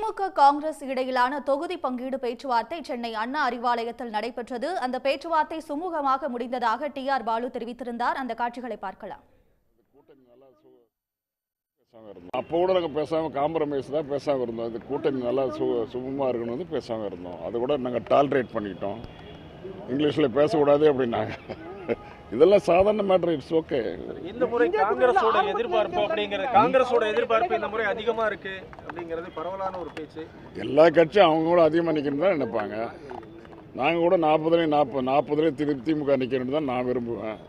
திமுக காங்கிரஸ் இடையிலான தொகுதி பங்கீடு பேச்சுவார்த்தை சென்னை அண்ணா அறிவாலயத்தில் நடைபெற்றது. அந்த பேச்சுவார்த்தை சுமூகமாக முடிந்ததாக டி ஆர் பாலு தெரிவித்திருந்தார். அந்த காட்சிகளை பார்க்கலாம். பேசாம அப்போ கூட நாங்கள் பேசாமல் காம்ப்ரமைஸ் தான் பேசாமல் இருந்தோம். இந்த கூட்டணி நல்லா சு சுமமாக இருக்கணும் வந்து பேசாமல் இருந்தோம். அது கூட நாங்கள் டாலரேட் பண்ணிக்கிட்டோம் இங்கிலீஷில் பேசக்கூடாது அப்படின்னாங்க. இதெல்லாம் சாதாரண மேட்ரு இட்ஸ் ஓகே இந்த முறை காங்கிரஸோட எதிர்பார்ப்பு அப்படிங்கிறது காங்கிரஸோட எதிர்பார்ப்பு இந்த முறை அதிகமா இருக்கு அப்படிங்கிறது பரவலான ஒரு பேச்சு. எல்லா கட்சியும் அவங்க கூட அதிகமாக நிற்கணும் தான் நினைப்பாங்க. நாங்கள் கூட நாற்பதுலேயும் நாற்பது நாற்பதுலேயும் திரு திமுக நிற்கணும்னு தான் நான் விரும்புவேன்.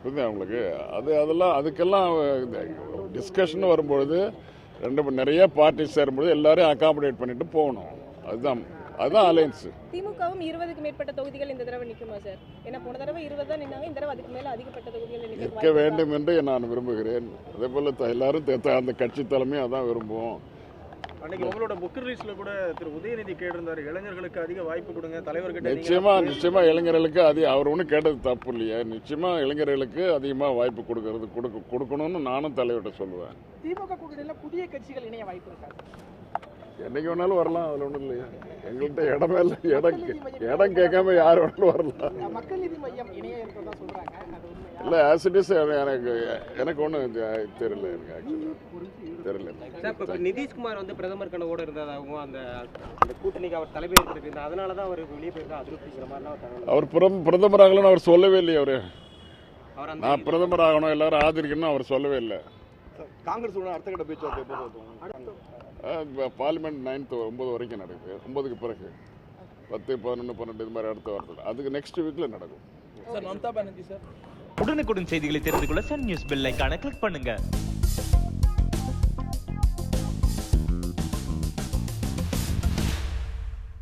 புரியுதா உங்களுக்கு? அது அதெல்லாம் அதுக்கெல்லாம் டிஸ்கஷன் வரும்பொழுது ரெண்டு நிறைய பார்ட்டி சேரும்பொழுது எல்லாரையும் அகாமடேட் பண்ணிட்டு போகணும். அதுதான் அதுதான் அலையன்ஸ் திமுகவும் இருபதுக்கு மேற்பட்ட தொகுதிகள் இந்த தடவை நிக்குமா சார் ஏன்னா போன தடவை இருபது தான் நின்னாங்க இந்த தடவை அதுக்கு மேல அதிகப்பட்ட தொகுதிகள் நிற்க வேண்டும் என்று நான் விரும்புகிறேன். அதே போல் எல்லாரும் அந்த கட்சி தலைமையும் அதான் விரும்புவோம். அன்னைக்கு உங்களோட புக் ரிலீஸ்ல கூட திரு உதயநிதி கேட்டிருந்தாரு இளைஞர்களுக்கு அதிக வாய்ப்பு கொடுங்க தலைவர்கிட்ட நிச்சயமா நிச்சயமா இளைஞர்களுக்கு அதிக அவர் ஒன்றும் கேட்டது தப்பு இல்லையா. நிச்சயமா இளைஞர்களுக்கு அதிகமாக வாய்ப்பு கொடுக்கறது கொடுக்க கொடுக்கணும்னு நானும் தலைவர்கிட்ட சொல்லுவேன். திமுக கூட்டணியில புதிய கட்சிகள் இணைய வாய்ப்பு இருக்காது என்னைக்கு வேணாலும் வரலாம் அதில் ஒன்றும் இல்லையா? எங்கள்கிட்ட இடமே இல்லை இடம் கே- இடம் கேட்காம யார் வேணாலும் வரலாம். இல்லை ஆஸ் இட் இஸ் எனக்கு எனக்கு ஒன்றும் தெரியல எனக்கு ஆக்சுவலாக தெரியல. நிதிஷ்குமார் வந்து பிரதமர் கனவோட இருந்ததாகவும் அந்த அந்த கூட்டணிக்கு அவர் தலைமையேற்கிறது இருந்தா அதனால தான் அவர் வெளியே போயிருந்தா அதிருப்திங்கிற மாதிரிலாம் அவர் பிரதம் பிரதமராகலன்னு அவர் சொல்லவே இல்லையே அவர். நான் பிரதமர் ஆகணும் எல்லாரும் ஆதரிக்கணும்னு அவர் சொல்லவே இல்லை. காங்கிரஸ் அடுத்த கட்ட பேச்சுவார்த்தை எப்போ பார்லிமெண்ட் நைன்த்து ஒன்பது வரைக்கும் நடக்குது ஒன்பதுக்கு பிறகு. பத்து பதினொன்று பன்னெண்டு இது மாதிரி அடுத்த வாரத்தில். அதுக்கு நெக்ஸ்ட் வீக்கில் நடக்கும். Sir Mamata Banerjee sir. உடனுக்குடன் செய்திகளை தெரிந்து கொள்ள சன் நியூஸ் பெல் ஐகானை கிளிக் பண்ணுங்க.